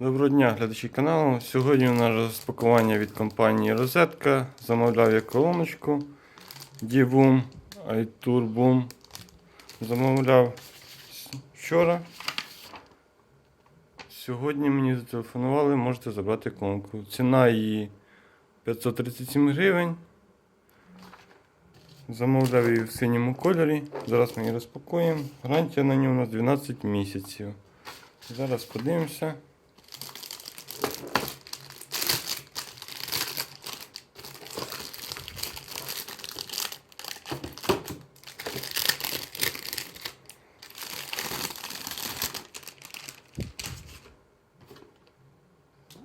Доброго дня, глядачі каналу. Сьогодні у нас розпакування від компанії Розетка. Замовляв я колоночку D-Boom, iTour Boom. Замовляв вчора. Сьогодні мені зателефонували, можете забрати колонку. Ціна її 537 гривень. Замовляв її в синьому кольорі. Зараз ми її розпакуємо. Гарантія на нього у нас 12 місяців. Зараз подивимося.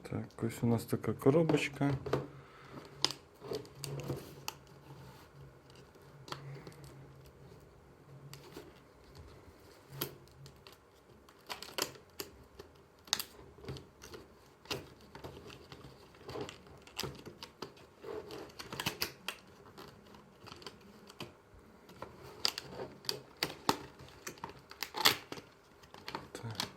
Так, ось у нас така коробочка. Так.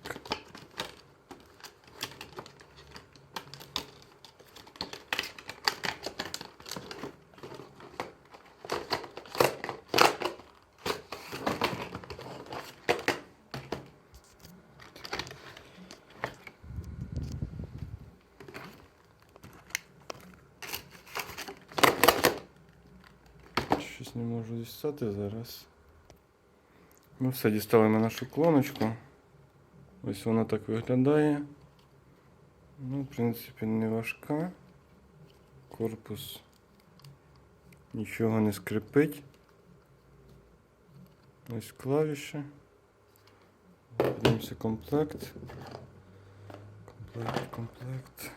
Не можу дістати зараз. Ми все дістали ми нашу клоночку. Ось вона так виглядає. Ну, в принципі, не важка. Корпус нічого не скрипить. Ось клавіші. Подивимося комплект. Комплект, комплект.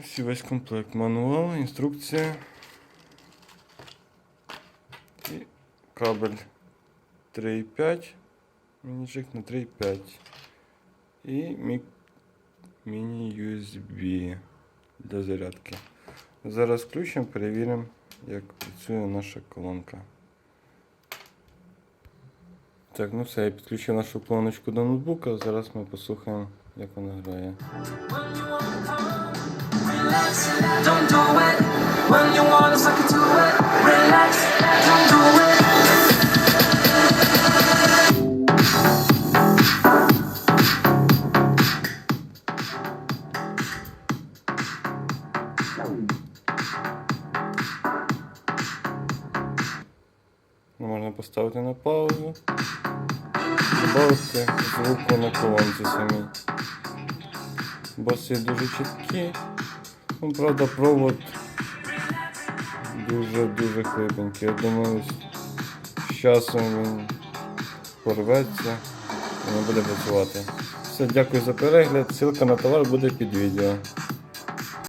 Ось і весь комплект. Мануал, інструкція. І кабель 3,5. Мініджек на 3,5. І мі- міні-USB для зарядки. Зараз включимо, перевіримо, як працює наша колонка. Так, ну все, я підключив нашу колоночку до ноутбука. Зараз ми послухаємо, як вона грає. Можна поставити на паузу. Добавити звуку на колонці самій. Баси дуже чіткі. Ну, правда, провод дуже-дуже хлипенький. Я думаю, з часом він порветься і не буде працювати. Все, дякую за перегляд. Ссылка на товар буде під відео.